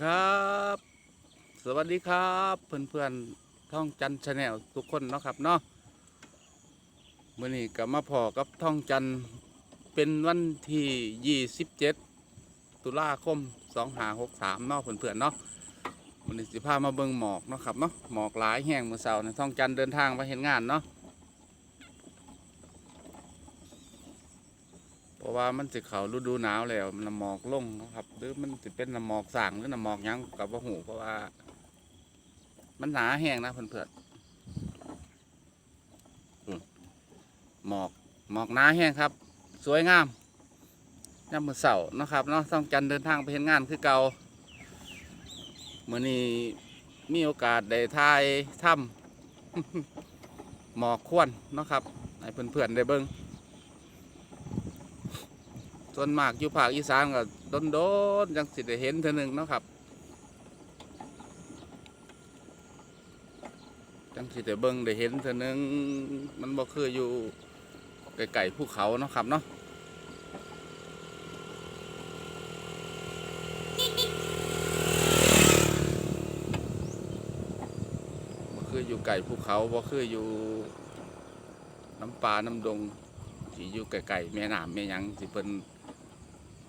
ครับ สวัสดีครับเพื่อนๆท่องจันชาแนลทุกคนเนาะครับเนาะมื่อนี้ก็มาพอกับท่องจันเป็นวันที่27ตุลาคม2563เนาะเพื่อนๆเนาะมื่อนี้สิพามาเบิ่งหมอกเนาะครับเนาะหมอกหลายแห้งเมื่อเช้าในท่องจันเดินทางไปเห็นงานเนาะเพราะ ว่ามันสิเขาฤดูหนาวแล้วน้ำหมอกลงนะครับหรือมันสิเป็นน้ำหมอกสางหรือน้ำหมอกยังกับว่าหูเพราะว่า มันหนาแห้งนะเพื่อนๆอืมหมอกหมอกหนาแห้งครับ สวยงามยามมือเสาร์นาะครับเนาะต้องจันเดินทางไปเห็นงานคือเก่ามื่อนี้มีโอกาสได้ทายถ้ำหมอกควนเนาะครับให้เพื่อนๆได้เบิ้ง ส่วนมากอยู่ภาคอีสานก็โดนๆจังสิได้เห็นเท่อหนึงเนาะครับ จังสิได้เบิ่งได้เห็นเท่านึงมันบ่คืออยู่ไกลๆภูเขาเนาะครับเนาะบ่คืออยู่ไกลภูเขาบ่คืออยู่น้ำปลาน้ำดงสิอยู่ไกลๆแม่น้ำแม่ยังสิเพิ่น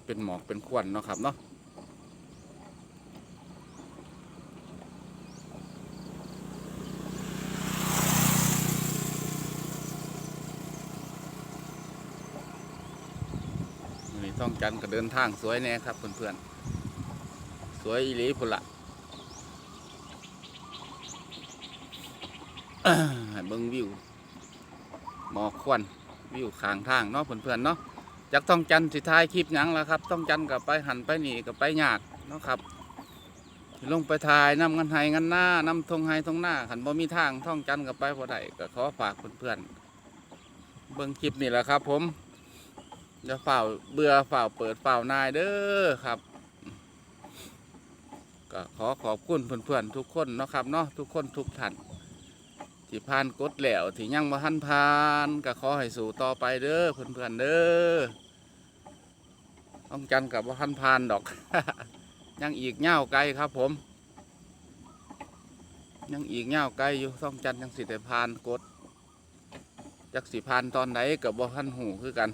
เป็นหมอกเป็นควันเนาะครับเนาะนนี้ต้องจันก็เดินทางสวยแน่ครับเพื่อนๆ สวยอีหลีพุ่นละเบิ่งวิวหมอกควันวิวข้างทางเนาะเพื่อนๆเนาะ จากต้องจันสิท้ายคลิปหยังแล้วครับต้องจันกับไปหันไปนี่กับไปยากเนาะครับสิลงไปถ่ายน้ำกันไห้กันหน้าน้ำทงไห้ทงหน้าขันบ่มีทางท่องจันกับไปบ่ได้ก็ขอฝากเพื่อนๆเบิ่งคลิปนี่แหละครับ ผมอย่าเฝ้าเบื่อเฝ้าเปิดเฝ้านายเด้อครับ ก็ขอขอบคุณเพื่อนๆทุกคนเนาะครับเนาะทุกคนทุกท่าน ที่ผ่านกดแล้วที่ยังมาทันผ่านก็ขอให้สู่ต่อไปเด้อเพื่อนๆเด้อต้องจันกับว่าทันผ่านดอก ยังอีกเง่าวไกลครับผม ยังอีกเง่าวไกลอยู่ต้องจันยังสิแต่ผ่านกดจักสิผ่านตอนไหนกับว่าทันหูคือกัน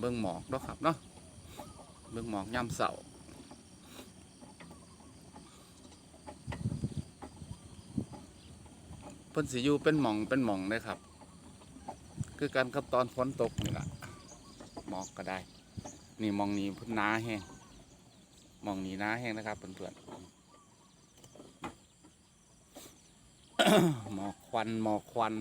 เบิ่งหมอกเนาะครับเนาะเบิ่งหมอกย่ำเสา เพิ่นสิอยู่เป็นหมองเป็นหมองเลยครับ คือการขับตอนฝนตกนี่แหละหมอกก็ได้ นี่มองนี้พุ่นน้าแห้งมองนี้น้าแห้งนะครับเพื่อนๆหมอกควันหมอกควัน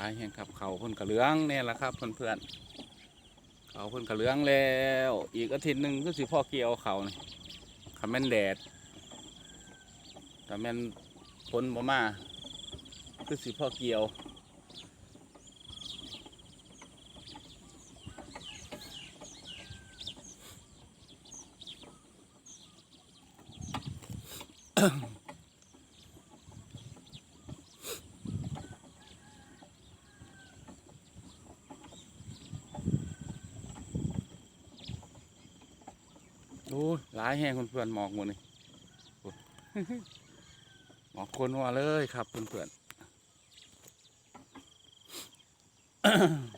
ตายแห่งครับเขาพ่นกระเลืองเนี่ยแหละครับเพื่อนๆเขาพ่นกระเลืองแล้ว อีกอาทิตย์หนึ่งก็สิพ่อเกี่ยวเขานี่คำแม่นแดดแต่แม่นฝนบ่มาคือสิพ่อเกี่ยวโอ้ยหลายแห้งเพื่อนๆหมอกหมดนี่โอ้ยหมอกคนหัวเลยครับเพื่อนๆ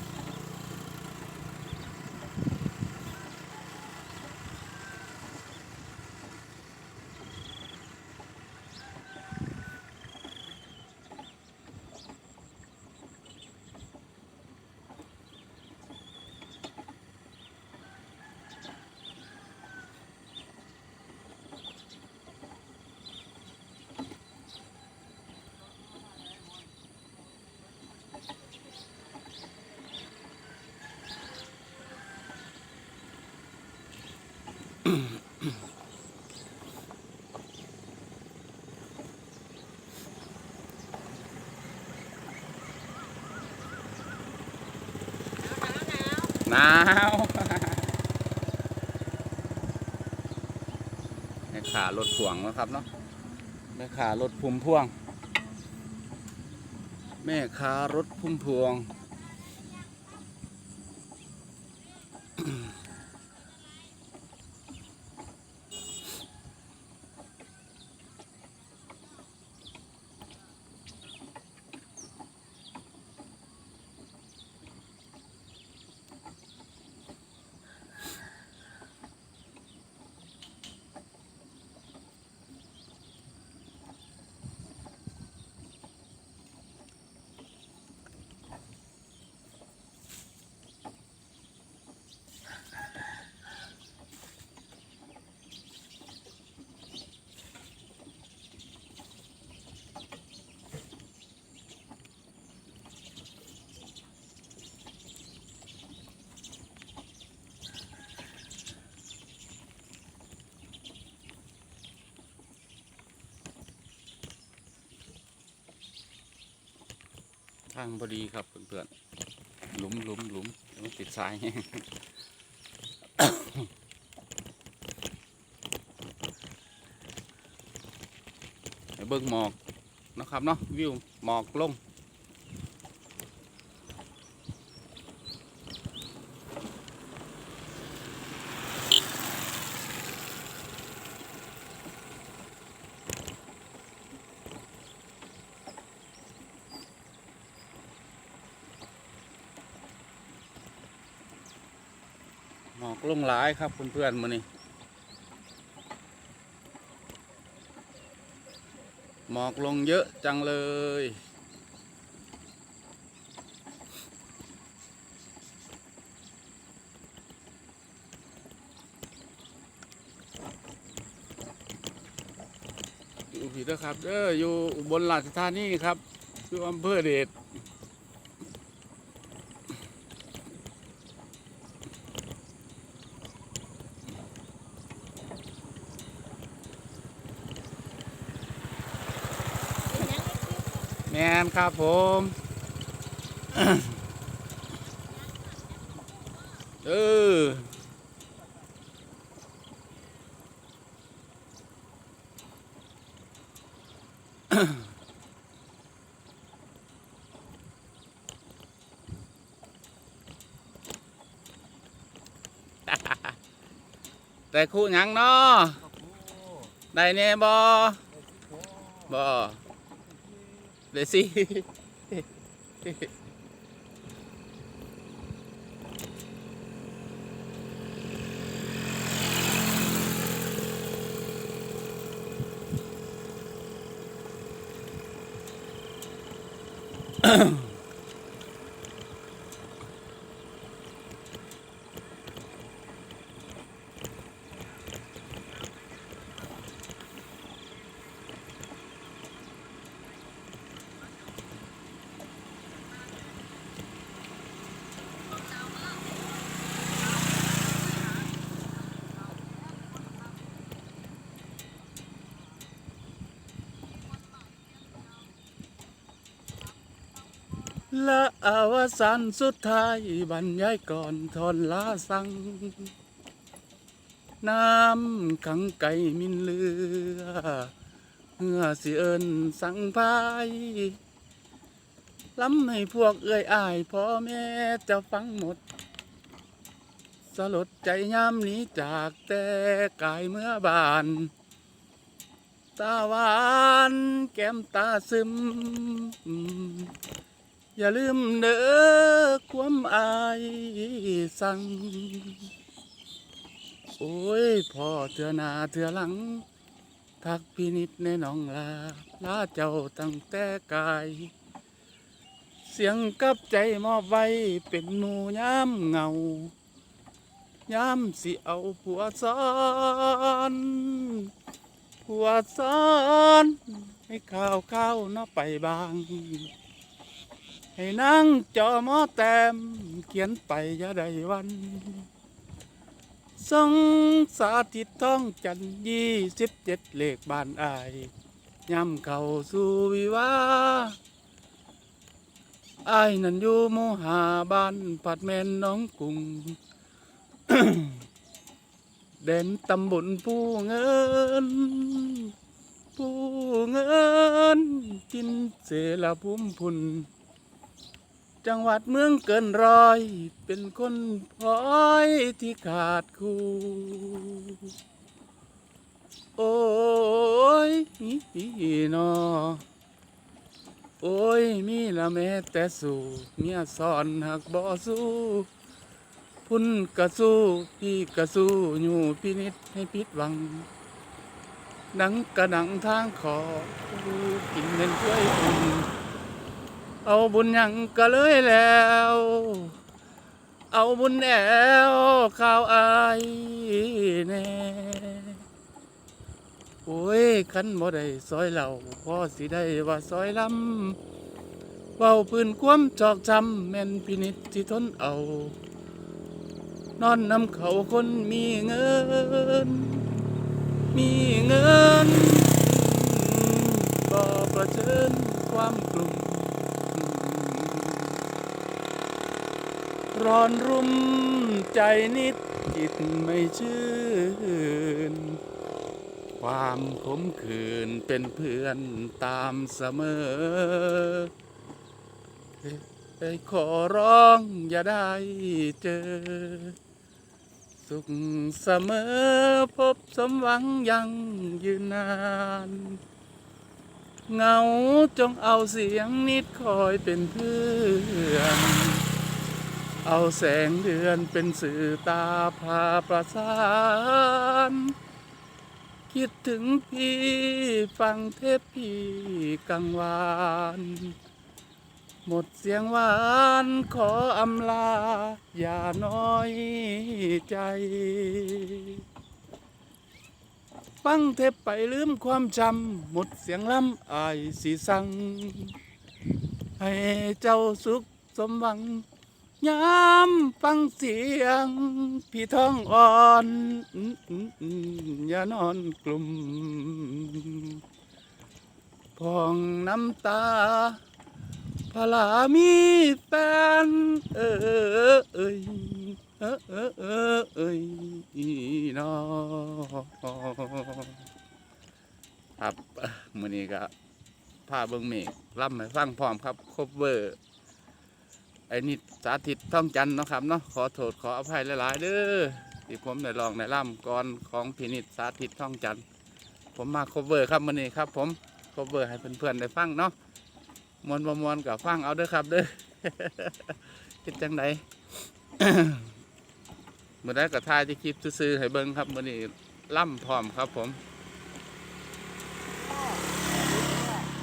หนาวแม่ขารถพ่วงนะครับเนาะแม่ขารถพุ่มพวง แม่ขารถพุ่มพวงางพอดีครับเพื่อนๆหลุมหลุมหลุมมันติดทรายแห้งไปเบิ้งหมอกนะครับเนาะวิวหมอกลง ลงหลายครับเพื่อนๆมานี่หมอกลงเยอะจังเลย อยู่ผิดนะครับเด้ออยู่บนราชธานีครับอยู่อำเภอเดช ครับผมเออได้คู่หยังเนาะได้เนี่ยบอบอ เดี๋ และอวสานสุดท้ายบรรยายก่อนทอนลาสัง น้ำขังไก่มินเรือเมื่อสิเอินสังพายล้ำให้พวกเอ้ยอายพ่อแม่จะฟังหมด สลดใจย้ำนี้จากแต่กายเมื่อบาน ตาหวานแก้มตาซึม อย่าลืมเด้อความอายสั่งโอ้ยพ่อเถื่อหนาเถื่อหลัง ทักพินิดในน้องลาลาเจ้าตั้งแต่กาย เสียงกับใจมอบไว้เป็นหมูย้ำเงาย้ำสิเอาผัวซ้อนผัวซ้อน ให้ข้าวข้าวเนาะไปบาง ให้นั่งจอมอแต้มเขียนไปย่าได้หวันสงสาธิตท้องจันยี่สิบเจ็ดเลขบ้านอายย่ำเข้าสู่วิวาอายนั่นอยู่หมู่หาบ้านปัดแมนน้องกุงเด่นตำบลผู้เงิน ผู้เงินกินเสลาพุ่มพุน จังหวัดเมืองเกินร้อย เป็นคนพลอยที่ขาดคู่ โอ้ยนอโอ้ย มีละแม่แต่สู่เมียสอนหักบ่สู้พุ่นกระสู้พี่กระสู้อยู่พินิษให้ผิดหวังหนังกระหนังทางขอกินเงินช่วยคุณ เอาบุญยังก็เลยแล้ว เอาบุญแอวข้าวอายแน่โอ้ยคันบ่ได้ซอยเหล่าพอสิได้ว่าซอยลำเว้าปืนควมจอกจำแม่นพินิจที่ทนเอา นอนนำเขาคนมีเงิน มีเงินก็ประเชิญความกลุ่ม ร้อนรุ่มใจนิดจิตไม่ชื่น ความขมขื่นเป็นเพื่อนตามเสมอไอ้ขอร้องอย่าได้เจอ สุขเสมอพบสมหวังยังยืนนานเงาจงเอาเสียงนิดคอยเป็นเพื่อน เอาแสงเดือนเป็นสื่อตาพาประสาน คิดถึงพี่ฟังเทพพี่กังวาน หมดเสียงหวานขออำลา อย่าน้อยใจ ฟังเทปไปลืมความจำ หมดเสียงล้ำอายสีสัง ให้เจ้าสุขสมหวัง ยามฟังเสียง พี่ท้องอ่อนอย่านอนกลุ่มพองน้ำตาพลามีแฟนเออเอ้ยเออเออเออเอยนอครับมื้อนี้ก็พาเบิ่งเมฆล่ำให้ฟังพร้อมครับครบเวอร์ ไอ้นิดสาธิตท่องจันเนาะครับเนาะขอโทษขออภัยหลายๆเด้อที่ผมได้ลองได้ล่ำก่อนของพินิจสาธิตท่องจันผมมาคบเวอร์ครับมื้อนี้ครับ ผมคบเวอร์ให้เพื่อนๆได้ฟังเนาะมวนบ่มวนกับฟังเอาเด้อครับเด้อคิดจังไดเมื่อได้กับทายที่คลิปซื้อให้เบิ่งครับมื้อนี้ล่ำพร้อมครับผม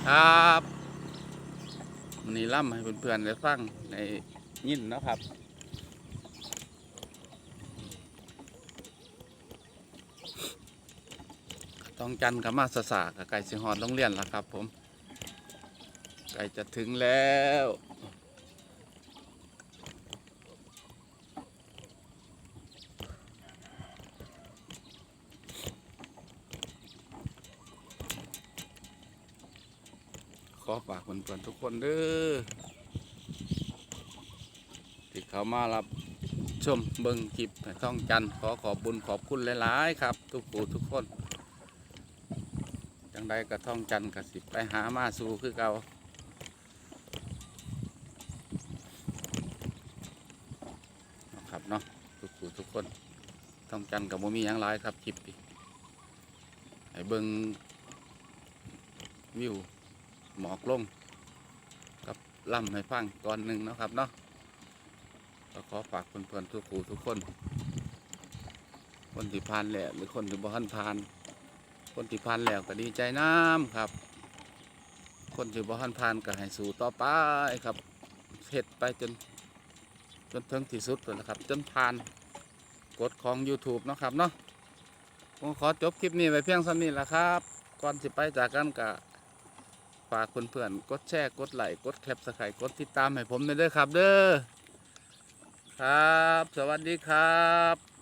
ครับ มื้อนี้ล่ำให้เพื่อนๆได้ฟังในยินนะครับต้องจันทร์กับมาสสากับไก่สิหอนโรงเรียนแล้วครับผม ไก่จะถึงแล้ว ขอฝากเพื่อนๆทุกคนเด้อที่เขามารับชมเบิ้งคลิปให้ท่องจันขอขอบบุญขอบคุณหลายๆครับ ทุกผู้ทุกคนจังใดกระท่องจันกระสิบไปหามาสู่คือเก่าครับเนาะทุกผู้ทุกคนต้องจันกับโมมีหยังหลายครับคลิปนี้ให้เบิงวิวหมอกลง ล่ำให้ฟังตอนหนึ่งนะครับเนาะก็ขอฝากเพื่อนๆทุกผู้ทุกคน คนที่ผ่านแหล้วหรือคนที่บ่ทันผ่าน คนที่ผ่านแล้วก็ดีใจน้ำครับ คนที่บ่ทันผ่านก็ให้สู้ต่อไปครับเฮ็ดไปจนจนถึงที่สุดนะครับ จนผ่านกฎของ YouTube นะครับเนาะผมขอจบคลิปนี้ไว้เพียงเท่านี้แหละครับ ก่อนสิไปจากกันกะ ฝากเพื่อนๆกดแชร์กดไลค์กดแคปสไครต์กดติดตามให้ผมด้วยเด้อครับ เด้อครับ สวัสดีครับ